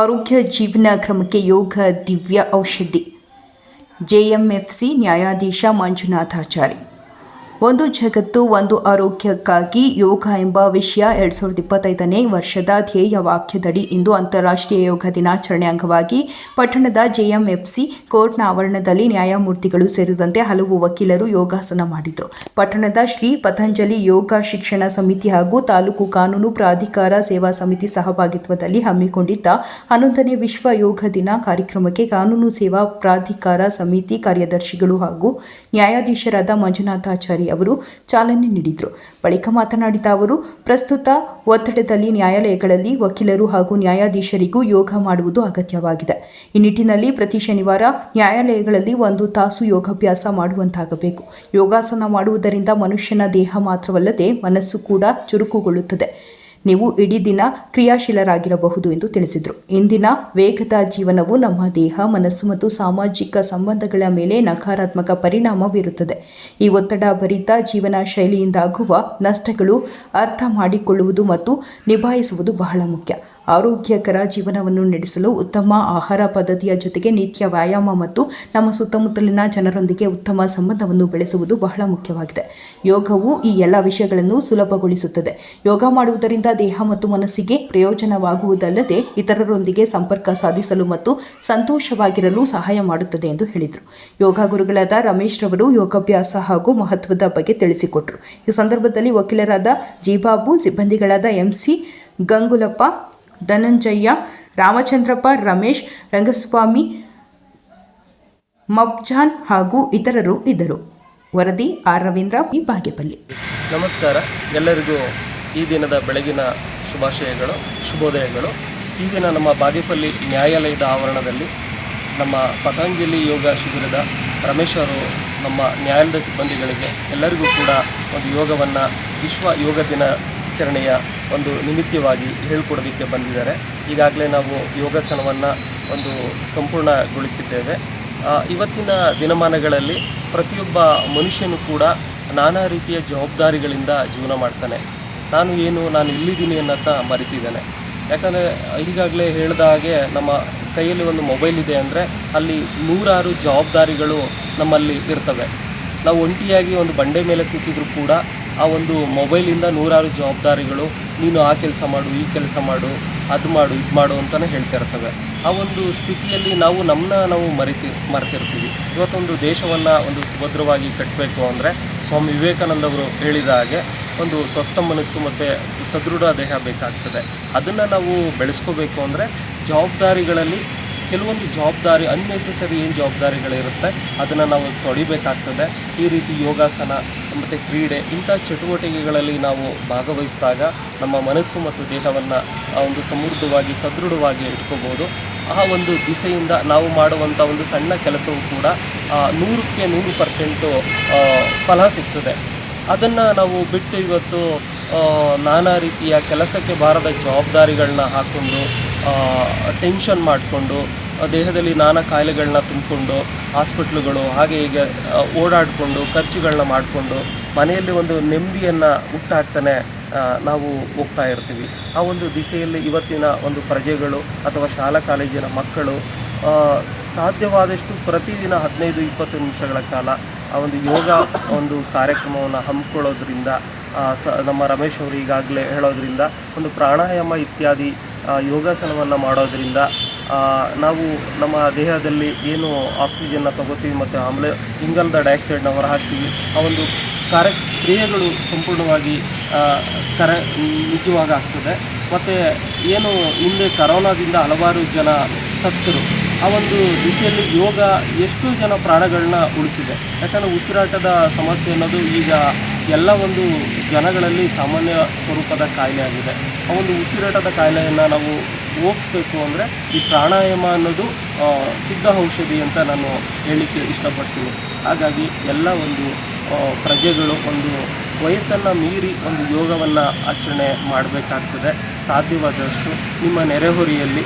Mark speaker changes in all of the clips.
Speaker 1: ಆರೋಗ್ಯ ಜೀವನ ಕ್ರಮಕ್ಕೆ ಯೋಗ ದಿವ್ಯ ಔಷಧಿ. ಜೆಎಂಎಫ್ಸಿ ನ್ಯಾಯಾಧೀಶ ಮಂಜುನಾಥಾಚಾರಿ. ಒಂದು ಜಗತ್ತು, ಒಂದು ಆರೋಗ್ಯಕ್ಕಾಗಿ ಯೋಗ ಎಂಬ ವಿಷಯ ಎರಡ್ ಸಾವಿರದ ಇಪ್ಪತ್ತೈದನೇ ವರ್ಷದ ಧ್ಯೇಯ ವಾಕ್ಯದಡಿ ಇಂದು ಅಂತಾರಾಷ್ಟ್ರೀಯ ಯೋಗ ದಿನಾಚರಣೆ ಅಂಗವಾಗಿ ಪಟ್ಟಣದ ಜೆಎಂಎಫ್ಸಿ ಕೋರ್ಟ್ನ ಆವರಣದಲ್ಲಿ ನ್ಯಾಯಮೂರ್ತಿಗಳು ಸೇರಿದಂತೆ ಹಲವು ವಕೀಲರು ಯೋಗಾಸನ ಮಾಡಿದರು. ಪಟ್ಟಣದ ಶ್ರೀ ಪತಂಜಲಿ ಯೋಗ ಶಿಕ್ಷಣ ಸಮಿತಿ ಹಾಗೂ ತಾಲೂಕು ಕಾನೂನು ಪ್ರಾಧಿಕಾರ ಸೇವಾ ಸಮಿತಿ ಸಹಭಾಗಿತ್ವದಲ್ಲಿ ಹಮ್ಮಿಕೊಂಡಿದ್ದ ಹನ್ನೊಂದನೇ ವಿಶ್ವ ಯೋಗ ದಿನ ಕಾರ್ಯಕ್ರಮಕ್ಕೆ ಕಾನೂನು ಸೇವಾ ಪ್ರಾಧಿಕಾರ ಸಮಿತಿ ಕಾರ್ಯದರ್ಶಿಗಳು ಹಾಗೂ ನ್ಯಾಯಾಧೀಶರಾದ ಮಂಜುನಾಥಾಚಾರಿ ಅವರು ಚಾಲನೆ ನೀಡಿದರು. ಬಳಿಕ ಮಾತನಾಡಿದ ಅವರು, ಪ್ರಸ್ತುತ ಒತ್ತಡದಲ್ಲಿ ನ್ಯಾಯಾಲಯಗಳಲ್ಲಿ ವಕೀಲರು ಹಾಗೂ ನ್ಯಾಯಾಧೀಶರಿಗೂ ಯೋಗ ಮಾಡುವುದು ಅಗತ್ಯವಾಗಿದೆ. ಈ ನಿಟ್ಟಿನಲ್ಲಿ ಪ್ರತಿ ಶನಿವಾರ ನ್ಯಾಯಾಲಯಗಳಲ್ಲಿ ಒಂದು ತಾಸು ಯೋಗಾಭ್ಯಾಸ ಮಾಡುವಂತಾಗಬೇಕು. ಯೋಗಾಸನ ಮಾಡುವುದರಿಂದ ಮನುಷ್ಯನ ದೇಹ ಮಾತ್ರವಲ್ಲದೆ ಮನಸ್ಸು ಕೂಡ ಚುರುಕುಗೊಳ್ಳುತ್ತದೆ. ನೀವು ಇಡೀ ದಿನ ಕ್ರಿಯಾಶೀಲರಾಗಿರಬಹುದು ಎಂದು ತಿಳಿಸಿದರು. ಇಂದಿನ ವೇಗದ ಜೀವನವು ನಮ್ಮ ದೇಹ, ಮನಸ್ಸು ಮತ್ತು ಸಾಮಾಜಿಕ ಸಂಬಂಧಗಳ ಮೇಲೆ ನಕಾರಾತ್ಮಕ ಪರಿಣಾಮ ಬೀರುತ್ತದೆ. ಈ ಒತ್ತಡ ಭರಿತ ಜೀವನ ಶೈಲಿಯಿಂದಾಗುವ ನಷ್ಟಗಳು ಅರ್ಥ ಮಾಡಿಕೊಳ್ಳುವುದು ಮತ್ತು ನಿಭಾಯಿಸುವುದು ಬಹಳ ಮುಖ್ಯ. ಆರೋಗ್ಯಕರ ಜೀವನವನ್ನು ನಡೆಸಲು ಉತ್ತಮ ಆಹಾರ ಪದ್ಧತಿಯ ಜೊತೆಗೆ ನಿತ್ಯ ವ್ಯಾಯಾಮ ಮತ್ತು ನಮ್ಮ ಸುತ್ತಮುತ್ತಲಿನ ಜನರೊಂದಿಗೆ ಉತ್ತಮ ಸಂಬಂಧವನ್ನು ಬೆಳೆಸುವುದು ಬಹಳ ಮುಖ್ಯವಾಗಿದೆ. ಯೋಗವು ಈ ಎಲ್ಲ ವಿಷಯಗಳನ್ನು ಸುಲಭಗೊಳಿಸುತ್ತದೆ. ಯೋಗ ಮಾಡುವುದರಿಂದ ದೇಹ ಮತ್ತು ಮನಸ್ಸಿಗೆ ಪ್ರಯೋಜನವಾಗುವುದಲ್ಲದೆ ಇತರರೊಂದಿಗೆ ಸಂಪರ್ಕ ಸಾಧಿಸಲು ಮತ್ತು ಸಂತೋಷವಾಗಿರಲು ಸಹಾಯ ಮಾಡುತ್ತದೆ ಎಂದು ಹೇಳಿದರು. ಯೋಗ ಗುರುಗಳಾದ ರಮೇಶ್ ರವರು ಯೋಗಾಭ್ಯಾಸ ಹಾಗೂ ಮಹತ್ವದ ಬಗ್ಗೆ ತಿಳಿಸಿಕೊಟ್ಟರು ಈ ಸಂದರ್ಭದಲ್ಲಿ ವಕೀಲರಾದ ಜಿಬಾಬು, ಸಿಬ್ಬಂದಿಗಳಾದ ಎಂಸಿ ಗಂಗುಲಪ್ಪ, ಧನಂಜಯ್ಯ, ರಾಮಚಂದ್ರಪ್ಪ, ರಮೇಶ್, ರಂಗಸ್ವಾಮಿ, ಮಬ್ಜಾನ್ ಹಾಗೂ ಇತರರು ಇದ್ದರು. ವರದಿ ಆರ್ ರವೀಂದ್ರ ಪಿ ಬಾಗೇಪಲ್ಲಿ.
Speaker 2: ನಮಸ್ಕಾರ. ಎಲ್ಲರಿಗೂ ಈ ದಿನದ ಬೆಳಗಿನ ಶುಭಾಶಯಗಳು, ಶುಭೋದಯಗಳು. ಈ ದಿನ ನಮ್ಮ ಬಾಗೇಪಲ್ಲಿ ನ್ಯಾಯಾಲಯದ ಆವರಣದಲ್ಲಿ ನಮ್ಮ ಪತಂಜಲಿ ಯೋಗ ಶಿಬಿರದ ರಮೇಶ್ ಅವರು ನಮ್ಮ ನ್ಯಾಯಾಲಯದ ಸಿಬ್ಬಂದಿಗಳಿಗೆ ಎಲ್ಲರಿಗೂ ಕೂಡ ಒಂದು ಯೋಗವನ್ನು, ವಿಶ್ವ ಯೋಗ ದಿನಾಚರಣೆಯ ಒಂದು ನಿಮಿತ್ತವಾಗಿ ಹೇಳ್ಕೊಡೋದಕ್ಕೆ ಬಂದಿದ್ದಾರೆ. ಈಗಾಗಲೇ ನಾವು ಯೋಗಾಸನವನ್ನು ಒಂದು ಸಂಪೂರ್ಣಗೊಳಿಸಿದ್ದೇವೆ. ಇವತ್ತಿನ ದಿನಮಾನಗಳಲ್ಲಿ ಪ್ರತಿಯೊಬ್ಬ ಮನುಷ್ಯನು ಕೂಡ ನಾನಾ ರೀತಿಯ ಜವಾಬ್ದಾರಿಗಳಿಂದ ಜೀವನ ಮಾಡ್ತಾನೆ. ನಾನು ಏನು, ನಾನು ಇಲ್ಲಿದ್ದೀನಿ ಅನ್ನೋದನ್ನ ಮರಿತಿದ್ದಾನೆ. ಯಾಕಂದರೆ ಈಗಾಗಲೇ ಹೇಳಿದ ಹಾಗೆ ನಮ್ಮ ಕೈಯಲ್ಲಿ ಒಂದು ಮೊಬೈಲ್ ಇದೆ ಅಂದರೆ ಅಲ್ಲಿ ನೂರಾರು ಜವಾಬ್ದಾರಿಗಳು ನಮ್ಮಲ್ಲಿ ಇರ್ತವೆ. ನಾವು ಒಂಟಿಯಾಗಿ ಒಂದು ಬಂಡೆ ಮೇಲೆ ಕೂತಿದ್ರೂ ಕೂಡ ಆ ಒಂದು ಮೊಬೈಲಿಂದ ನೂರಾರು ಜವಾಬ್ದಾರಿಗಳು, ನೀನು ಆ ಕೆಲಸ ಮಾಡು, ಈ ಕೆಲಸ ಮಾಡು, ಅದು ಮಾಡು, ಇದು ಮಾಡು ಅಂತಲೇ ಹೇಳ್ತಾ ಇರ್ತವೆ. ಆ ಒಂದು ಸ್ಥಿತಿಯಲ್ಲಿ ನಾವು ನಮ್ಮನ್ನ ನಾವು ಮರಿತಿ, ಮರೆತಿರ್ತೀವಿ. ಇವತ್ತೊಂದು ದೇಶವನ್ನು ಒಂದು ಸುಭದ್ರವಾಗಿ ಕಟ್ಟಬೇಕು ಅಂದರೆ ಸ್ವಾಮಿ ವಿವೇಕಾನಂದವರು ಹೇಳಿದ ಹಾಗೆ ಒಂದು ಸ್ವಸ್ಥ ಮನಸ್ಸು ಮತ್ತು ಸದೃಢ ದೇಹ ಬೇಕಾಗ್ತದೆ. ಅದನ್ನು ನಾವು ಬೆಳೆಸ್ಕೋಬೇಕು ಅಂದರೆ ಜವಾಬ್ದಾರಿಗಳಲ್ಲಿ ಕೆಲವೊಂದು ಜವಾಬ್ದಾರಿ ಅನ್ನೆಸೆಸರಿ ಏನು ಜವಾಬ್ದಾರಿಗಳಿರುತ್ತೆ, ಅದನ್ನು ನಾವು ತೊಡಿಬೇಕಾಗ್ತದೆ ಈ ರೀತಿ ಯೋಗಾಸನ ಮತ್ತು ಕ್ರೀಡೆ ಇಂಥ ಚಟುವಟಿಕೆಗಳಲ್ಲಿ ನಾವು ಭಾಗವಹಿಸಿದಾಗ ನಮ್ಮ ಮನಸ್ಸು ಮತ್ತು ದೇಹವನ್ನು ಒಂದು ಸಮೃದ್ಧವಾಗಿ, ಸದೃಢವಾಗಿ ಇಟ್ಕೋಬೋದು. ಆ ಒಂದು ದಿಸೆಯಿಂದ ನಾವು ಮಾಡುವಂಥ ಒಂದು ಸಣ್ಣ ಕೆಲಸವೂ ಕೂಡ ನೂರಕ್ಕೆ ನೂರು ಪರ್ಸೆಂಟು ಫಲ ಸಿಗ್ತದೆ. ಅದನ್ನು ನಾವು ಬಿಟ್ಟು ಇವತ್ತು ನಾನಾ ರೀತಿಯ ಕೆಲಸಕ್ಕೆ ಬಾರದ ಜವಾಬ್ದಾರಿಗಳನ್ನ ಹಾಕ್ಕೊಂಡು ಟೆನ್ಷನ್ ಮಾಡಿಕೊಂಡು ದೇಹದಲ್ಲಿ ನಾನಾ ಕಾಯಿಲೆಗಳನ್ನ ತುಂಬಿಕೊಂಡು ಹಾಸ್ಪಿಟ್ಲುಗಳು ಹಾಗೆ ಹೀಗೆ ಓಡಾಡಿಕೊಂಡು ಖರ್ಚುಗಳನ್ನ ಮಾಡಿಕೊಂಡು, ಮನೆಯಲ್ಲಿ ಒಂದು ನೆಮ್ಮದಿಯನ್ನು ಹುಟ್ಟಾಗ್ತಾನೆ ನಾವು ಹೋಗ್ತಾ ಇರ್ತೀವಿ. ಆ ಒಂದು ದಿಸೆಯಲ್ಲಿ ಇವತ್ತಿನ ಒಂದು ಪ್ರಜೆಗಳು ಅಥವಾ ಶಾಲಾ ಕಾಲೇಜಿನ ಮಕ್ಕಳು ಸಾಧ್ಯವಾದಷ್ಟು ಪ್ರತಿದಿನ ಹದಿನೈದು, ಇಪ್ಪತ್ತು ನಿಮಿಷಗಳ ಕಾಲ ಆ ಒಂದು ಯೋಗ ಒಂದು ಕಾರ್ಯಕ್ರಮವನ್ನು ಹಮ್ಮಿಕೊಳ್ಳೋದ್ರಿಂದ ನಮ್ಮ ರಮೇಶ್ ಅವರು ಈಗಾಗಲೇ ಹೇಳೋದ್ರಿಂದ, ಒಂದು ಪ್ರಾಣಾಯಾಮ ಇತ್ಯಾದಿ ಯೋಗಾಸನವನ್ನು ಮಾಡೋದ್ರಿಂದ ನಾವು ನಮ್ಮ ದೇಹದಲ್ಲಿ ಏನು ಆಕ್ಸಿಜನ್ನ ತಗೋತೀವಿ ಮತ್ತು ಆಮ್ಲ, ಇಂಗಲ್ದ ಡೈಆಕ್ಸೈಡ್ನ ಹೊರಹಾಕ್ತೀವಿ, ಆ ಒಂದು ಕಾರ್ಯ, ಕ್ರಿಯೆಗಳು ಸಂಪೂರ್ಣವಾಗಿ ಕರೆ ಕರ, ನಿಜವಾಗಿ ಆಗ್ತದೆ. ಮತ್ತು ಏನು ಹಿಂದೆ ಕರೋನಾದಿಂದ ಹಲವಾರು ಜನ ಸತ್ತರು. ಆ ಒಂದು ದಿಸೆಯಲ್ಲಿ ಯೋಗ ಎಷ್ಟು ಜನ ಪ್ರಾಣಗಳನ್ನ ಉಳಿಸಿದೆ? ಯಾಕಂದರೆ ಉಸಿರಾಟದ ಸಮಸ್ಯೆ ಅನ್ನೋದು ಈಗ ಎಲ್ಲ ಒಂದು ಜನಗಳಲ್ಲಿ ಸಾಮಾನ್ಯ ಸ್ವರೂಪದ ಕಾಯಿಲೆ ಆಗಿದೆ. ಆ ಒಂದು ಉಸಿರಾಟದ ಕಾಯಿಲೆಯನ್ನು ನಾವು ಹೋಗಿಸ್ಬೇಕು ಅಂದರೆ ಈ ಪ್ರಾಣಾಯಾಮ ಅನ್ನೋದು ಸಿದ್ಧ ಔಷಧಿ ಅಂತ ನಾನು ಹೇಳಲಿಕ್ಕೆ ಇಷ್ಟಪಡ್ತೀನಿ. ಹಾಗಾಗಿ ಎಲ್ಲ ಒಂದು ಪ್ರಜೆಗಳು ಒಂದು ವಯಸ್ಸನ್ನು ಮೀರಿ ಒಂದು ಯೋಗವನ್ನು ಆಚರಣೆ ಮಾಡಬೇಕಾಗ್ತದೆ. ಸಾಧ್ಯವಾದಷ್ಟು ನಿಮ್ಮ ನೆರೆಹೊರೆಯಲ್ಲಿ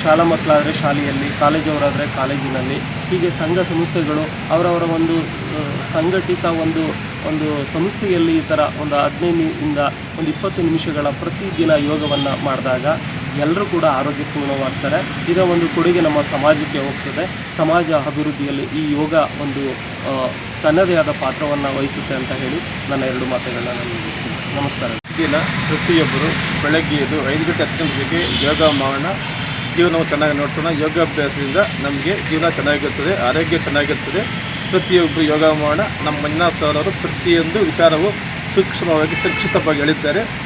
Speaker 2: ಶಾಲಾ ಮಕ್ಕಳಾದರೆ ಶಾಲೆಯಲ್ಲಿ, ಕಾಲೇಜವರಾದರೆ ಕಾಲೇಜಿನಲ್ಲಿ, ಹೀಗೆ ಸಂಘ ಸಂಸ್ಥೆಗಳು ಅವರವರ ಒಂದು ಸಂಘಟಿತ ಒಂದು ಒಂದು ಸಂಸ್ಥೆಯಲ್ಲಿ ಈ ಥರ ಒಂದು ಹದಿನೈದರಿಂದ ಒಂದು ಇಪ್ಪತ್ತು ನಿಮಿಷಗಳ ಪ್ರತಿದಿನ ಯೋಗವನ್ನು ಮಾಡಿದಾಗ ಎಲ್ಲರೂ ಕೂಡ ಆರೋಗ್ಯಪೂರ್ಣವಾಗ್ತಾರೆ. ಇದರ ಒಂದು ಕೊಡುಗೆ ನಮ್ಮ ಸಮಾಜಕ್ಕೆ ಹೋಗ್ತದೆ. ಸಮಾಜ ಅಭಿವೃದ್ಧಿಯಲ್ಲಿ ಈ ಯೋಗ ಒಂದು ತನ್ನದೇ ಆದ ಪಾತ್ರವನ್ನು ವಹಿಸುತ್ತೆ ಅಂತ ಹೇಳಿ ನನ್ನ ಎರಡು ಮಾತುಗಳನ್ನ ನಾನು ನಮಸ್ಕಾರ.
Speaker 3: ದಿನ ಪ್ರತಿಯೊಬ್ಬರು ಬೆಳಗ್ಗೆ ಎದ್ದು ಐದು ಗಂಟೆ ಹತ್ತು ನಿಮಿಷಕ್ಕೆ ಯೋಗ ಮಾಡೋಣ. ಜೀವನವು ಚೆನ್ನಾಗಿ ನೋಡ್ಸೋಣ. ಯೋಗಾಭ್ಯಾಸದಿಂದ ನಮಗೆ ಜೀವನ ಚೆನ್ನಾಗಿರ್ತದೆ, ಆರೋಗ್ಯ ಚೆನ್ನಾಗಿರ್ತದೆ. ಪ್ರತಿಯೊಬ್ಬರು ಯೋಗ ಮಾಡೋಣ. ನಮ್ಮ ಮಂಜುನಾಥ್ ಸರ್ ಅವರು ಪ್ರತಿಯೊಂದು ವಿಚಾರವು ಸೂಕ್ಷ್ಮವಾಗಿ, ಸಂಕ್ಷಿಪ್ತವಾಗಿ ಹೇಳಿದ್ದಾರೆ.